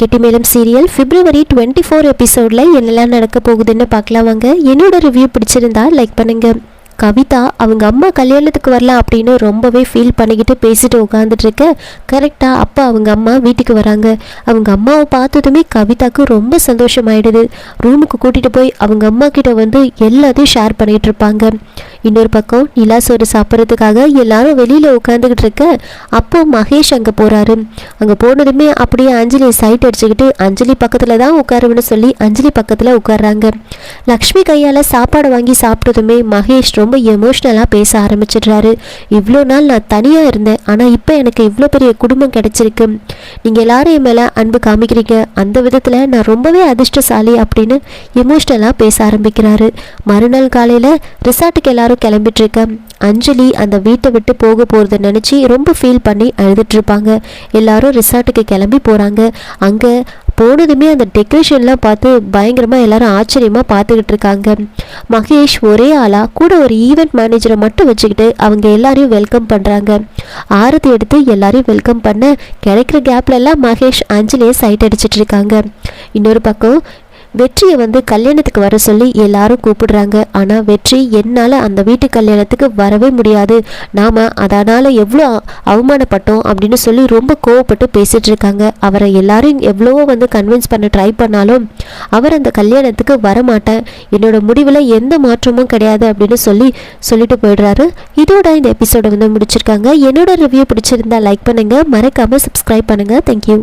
Gettimelam serial February twenty four எபிசோடில் என்னெல்லாம் நடக்க போகுதுன்னு பார்க்கலாம் வாங்க. என்னோட ரிவ்யூ பிடிச்சிருந்தா லைக் பண்ணுங்க. கவிதா அவங்க அம்மா கல்யாணத்துக்கு வரலாம் அப்படின்னு ரொம்பவே ஃபீல் பண்ணிக்கிட்டு பேசிட்டு உட்காந்துட்டு இருக்க. கரெக்டாக அப்போ அவங்க அம்மா வீட்டுக்கு வராங்க. அவங்க அம்மாவை பார்த்ததுமே கவிதாக்கு ரொம்ப சந்தோஷமாயிடுது. ரூமுக்கு கூட்டிகிட்டு போய் அவங்க அம்மா கிட்ட வந்து எல்லாத்தையும் ஷேர் பண்ணிகிட்டு இருப்பாங்க. இன்னொரு பக்கம் நிலா சோறு சாப்பிட்றதுக்காக எல்லாரும் வெளியில் உட்காந்துக்கிட்டு இருக்க அப்போ மகேஷ் அங்கே போகிறாரு அங்கே போனதுமே அப்படியே அஞ்சலி சைட் அடிச்சுக்கிட்டு அஞ்சலி பக்கத்தில் தான் உட்காருவேன்னு சொல்லி அஞ்சலி பக்கத்தில் உட்கார்றாங்க. லக்ஷ்மி கையால் சாப்பாடு வாங்கி சாப்பிட்டதுமே மகேஷ் ரொம்ப எமோஷ்னலாக பேச ஆரம்பிச்சிடுறாரு. இவ்வளோ நாள் நான் தனியாக இருந்தேன் ஆனால் இப்போ எனக்கு இவ்வளோ பெரிய குடும்பம் கிடச்சிருக்கு. நீங்கள் எல்லாரும் என் மேலே அன்பு காமிக்கிறீங்க. அந்த விதத்தில் நான் ரொம்பவே அதிர்ஷ்டசாலி அப்படின்னு எமோஷ்னலாக பேச ஆரம்பிக்கிறாரு. மறுநாள் காலையில் ரிசார்ட்டுக்கு எல்லாரும் கிளம்பிட்டு இருக்கேன் அஞ்சலி அந்த வீட்டை விட்டு போக போகிறத நினச்சி ரொம்ப ஃபீல் பண்ணி அழுதுட்டு இருப்பாங்க எல்லாரும் ரிசார்ட்டுக்கு கிளம்பி போகிறாங்க அங்கே போனதுமே அந்த டெக்கரேஷன்லாம் பார்த்து பயங்கரமாக எல்லாரும் ஆச்சரியமாக பார்த்துக்கிட்டு இருக்காங்க. மகேஷ் ஒரே ஆளாக கூட ஒரு ஈவெண்ட் மேனேஜரை மட்டும் வச்சுக்கிட்டு அவங்க எல்லாரையும் வெல்கம் பண்ணுறாங்க ஆரத்தி எடுத்து எல்லாரையும் வெல்கம் பண்ண கிடைக்கிற கேப்லெல்லாம் மகேஷ் அஞ்சலியை சைட் அடிச்சிட்டு இருக்காங்க இன்னொரு பக்கம் வெற்றியை வந்து கல்யாணத்துக்கு வர சொல்லி எல்லாரும் கூப்பிடுறாங்க. ஆனால் வெற்றி என்னால் அந்த வீட்டு கல்யாணத்துக்கு வரவே முடியாது. நாம் அதனால் எவ்வளோ அவமானப்பட்டோம் அப்படின்னு சொல்லி ரொம்ப கோவப்பட்டு பேசிகிட்டு இருக்காங்க. அவரை எல்லாரும் எவ்வளவோ வந்து கன்வின்ஸ் பண்ண ட்ரை பண்ணாலும் அவர் அந்த கல்யாணத்துக்கு வரமாட்டேன் என்னோட முடிவில் எந்த மாற்றமும் கிடையாது அப்படின்னு சொல்லி சொல்லிட்டு போயிடுறாரு. இதோட இந்த எபிசோடை வந்து முடிச்சிருக்காங்க. என்னோட ரிவ்யூ பிடிச்சிருந்தா லைக் பண்ணுங்கள் மறக்காமல் சப்ஸ்கிரைப் பண்ணுங்கள் தேங்க்யூ